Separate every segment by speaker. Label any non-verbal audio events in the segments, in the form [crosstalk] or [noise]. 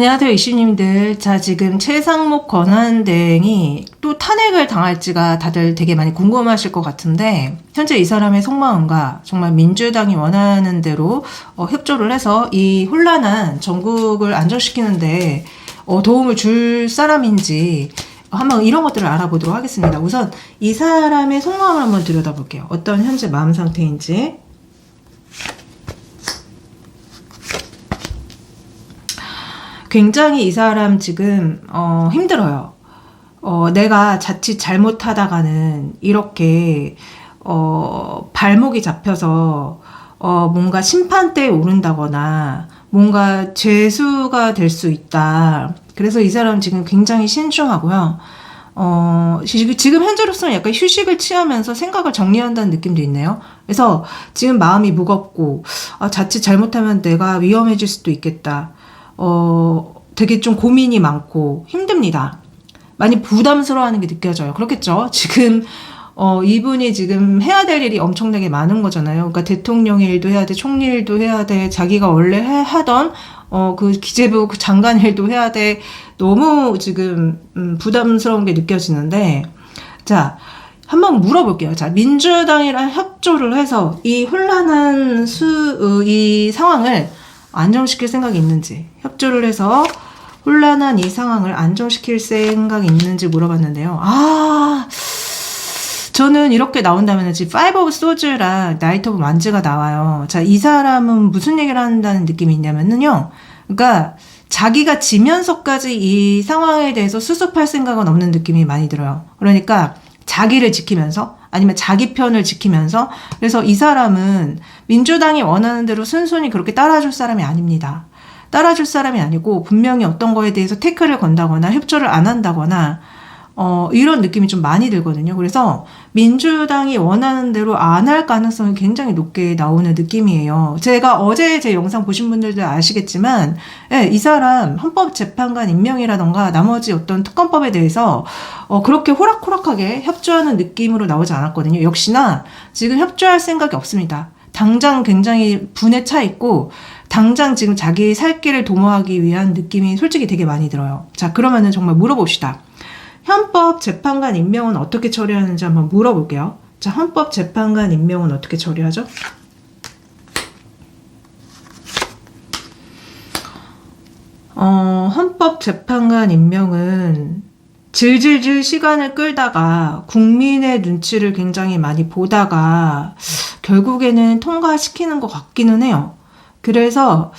Speaker 1: 안녕하세요, 이슈님들. 자, 지금 최상목 권한대행이 또 탄핵을 당할지가 다들 되게 많이 궁금하실 것 같은데, 현재 이 사람의 속마음과 정말 민주당이 원하는 대로 어, 협조를 해서 이 혼란한 전국을 안정시키는데 어, 도움을 줄 사람인지 한번 이런 것들을 알아보도록 하겠습니다. 우선 이 사람의 속마음을 한번 들여다볼게요. 어떤 현재 마음 상태인지. 굉장히 이 사람 지금 어, 힘들어요. 어, 내가 자칫 잘못하다가는 이렇게 어, 발목이 잡혀서 어, 뭔가 심판대에 오른다거나 뭔가 죄수가 될 수 있다. 그래서 이 사람 지금 굉장히 신중하고요. 어, 지- 지금 현재로서는 약간 휴식을 취하면서 생각을 정리한다는 느낌도 있네요. 그래서 지금 마음이 무겁고, 아, 자칫 잘못하면 내가 위험해질 수도 있겠다. 어, 되게 좀 고민이 많고 힘듭니다. 많이 부담스러워하는 게 느껴져요. 그렇겠죠? 지금 어, 이분이 지금 해야 될 일이 엄청나게 많은 거잖아요. 그러니까 대통령 일도 해야 돼, 총리 일도 해야 돼, 자기가 원래 해, 하던 어, 그 기재부 그 장관 일도 해야 돼. 너무 지금 음, 부담스러운 게 느껴지는데, 자, 한번 물어볼게요. 자, 민주당이랑 협조를 해서 이 혼란한 수, 어, 이 상황을 안정시킬 생각이 있는지, 협조를 해서 혼란한 이 상황을 안정시킬 생각이 있는지 물어봤는데요. 아, 저는 이렇게 나온다면 지금 파이브 오브 소즈랑 나이트 오브 만즈가 나와요. 자, 이 사람은 무슨 얘기를 한다는 느낌이 있냐면요. 그러니까 자기가 지면서까지 이 상황에 대해서 수습할 생각은 없는 느낌이 많이 들어요. 그러니까 자기를 지키면서 아니면 자기 편을 지키면서 그래서 이 사람은 민주당이 원하는 대로 순순히 그렇게 따라줄 사람이 아닙니다. 따라줄 사람이 아니고 분명히 어떤 거에 대해서 태클을 건다거나 협조를 안 한다거나 어, 이런 느낌이 좀 많이 들거든요. 그래서 민주당이 원하는 대로 안 할 가능성이 굉장히 높게 나오는 느낌이에요. 제가 어제 제 영상 보신 분들도 아시겠지만, 예, 이 사람 헌법재판관 임명이라던가 나머지 어떤 특검법에 대해서 어, 그렇게 호락호락하게 협조하는 느낌으로 나오지 않았거든요. 역시나 지금 협조할 생각이 없습니다. 당장 굉장히 분에 차 있고, 당장 지금 자기 살 길을 도모하기 위한 느낌이 솔직히 되게 많이 들어요. 자, 그러면은 정말 물어봅시다. 헌법 재판관 임명은 어떻게 처리하는지 한번 물어볼게요. 자, 헌법 재판관 임명은 어떻게 처리하죠? 어, 헌법 재판관 임명은 질질질 시간을 끌다가 국민의 눈치를 굉장히 많이 보다가 결국에는 통과시키는 것 같기는 해요. 그래서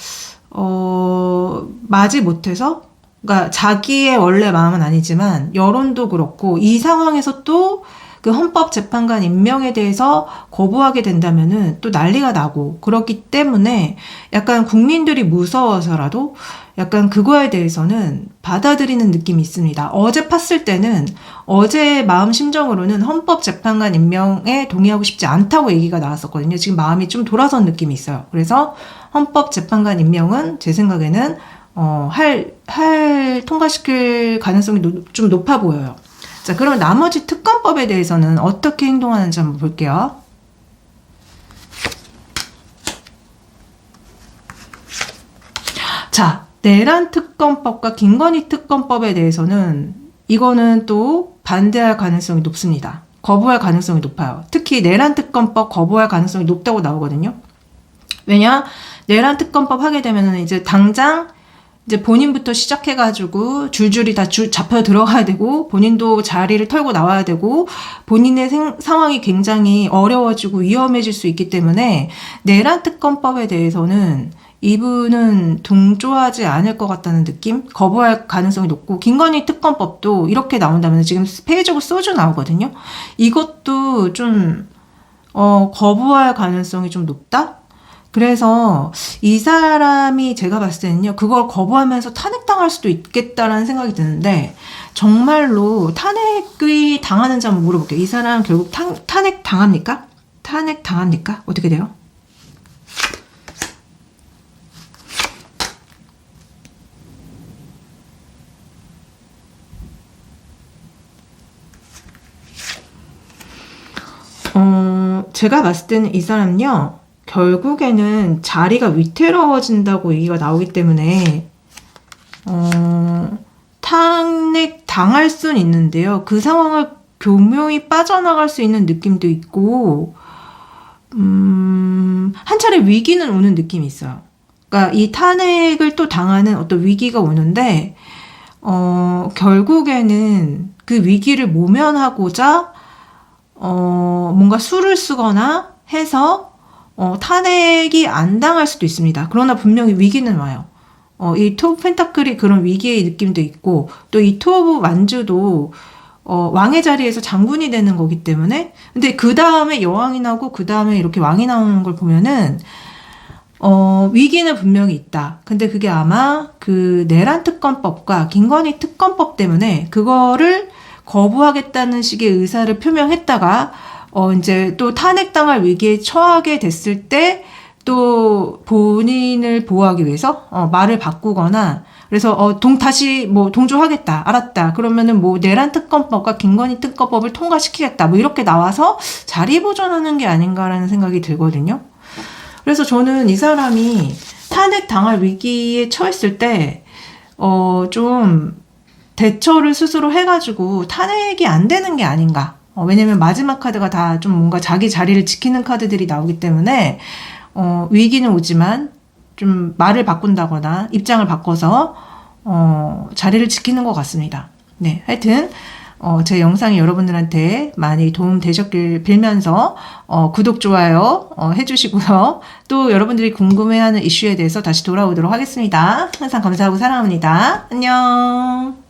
Speaker 1: 어, 마지 못해서 그러니까 자기의 원래 마음은 아니지만 여론도 그렇고 이 상황에서 또 그 헌법재판관 임명에 대해서 거부하게 된다면은 또 난리가 나고 그렇기 때문에 약간 국민들이 무서워서라도 약간 그거에 대해서는 받아들이는 느낌이 있습니다. 어제 팠을 때는 어제 마음 심정으로는 헌법재판관 임명에 동의하고 싶지 않다고 얘기가 나왔었거든요. 지금 마음이 좀 돌아선 느낌이 있어요. 그래서 헌법재판관 임명은 제 생각에는 어, 할, 할, 통과시킬 가능성이 노- 좀 높아 보여요. 자, 그럼 나머지 특검법에 대해서는 어떻게 행동하는지 한번 볼게요. 자, 내란 특검법과 김건희 특검법에 대해서는 이거는 또 반대할 가능성이 높습니다. 거부할 가능성이 높아요. 특히 내란 특검법 거부할 가능성이 높다고 나오거든요. 왜냐? 내란 특검법 하게 되면은 이제 당장 이제 본인부터 시작해가지고 줄줄이 다 줄, 잡혀 들어가야 되고 본인도 자리를 털고 나와야 되고 본인의 생- 상황이 굉장히 어려워지고 위험해질 수 있기 때문에 내란 특검법에 대해서는 이분은 동조하지 않을 것 같다는 느낌? 거부할 가능성이 높고 김건희 특검법도 이렇게 나온다면 지금 페이지고 소주 나오거든요. 이것도 좀 어, 거부할 가능성이 좀 높다? 그래서 이 사람이 제가 봤을 때는요, 그걸 거부하면서 탄핵당할 수도 있겠다라는 생각이 드는데, 정말로 탄핵이 당하는지 한번 물어볼게요. 이 사람 결국 탄, 탄핵 당합니까? 탄핵 당합니까? 어떻게 돼요? 어, 제가 봤을 때는 이 사람요, 결국에는 자리가 위태로워진다고 얘기가 나오기 때문에, 어, 당할 수는 있는데요. 그 상황을 교묘히 빠져나갈 수 있는 느낌도 있고, 음, 한 차례 위기는 오는 느낌이 있어요. 그러니까 이 탄핵을 또 당하는 어떤 위기가 오는데, 어, 결국에는 그 위기를 모면하고자, 어, 뭔가 수를 쓰거나 해서, 어, 탄핵이 안 당할 수도 있습니다. 그러나 분명히 위기는 와요. 어, 이 투 오브 펜타클이 그런 위기의 느낌도 있고, 또 이 투 오브 완주도, 어, 왕의 자리에서 장군이 되는 거기 때문에, 근데 그 다음에 여왕이 나고, 그 다음에 이렇게 왕이 나오는 걸 보면은, 어, 위기는 분명히 있다. 근데 그게 아마 그 내란 특검법과 김건희 특검법 때문에 그거를 거부하겠다는 식의 의사를 표명했다가, 어, 이제 또 탄핵당할 위기에 처하게 됐을 때, 또 본인을 보호하기 위해서 어, 말을 바꾸거나 그래서 어, 동 다시 뭐 동조하겠다 알았다 그러면은 뭐 내란 특검법과 김건희 특검법을 통과시키겠다 뭐 이렇게 나와서 자리 보존하는 게 아닌가라는 생각이 들거든요. 그래서 저는 이 사람이 탄핵 당할 위기에 처했을 때 어, 좀 대처를 스스로 해가지고 탄핵이 안 되는 게 아닌가. 어, 왜냐면 마지막 카드가 다 좀 뭔가 자기 자리를 지키는 카드들이 나오기 때문에 어, 위기는 오지만 좀 말을 바꾼다거나 입장을 바꿔서 어, 자리를 지키는 것 같습니다. 네, 하여튼 어, 제 영상이 여러분들한테 많이 도움 되셨길 빌면서 어, 구독 좋아요 어, 해주시고요. [laughs] 또 여러분들이 궁금해하는 이슈에 대해서 다시 돌아오도록 하겠습니다. 항상 감사하고 사랑합니다. 안녕.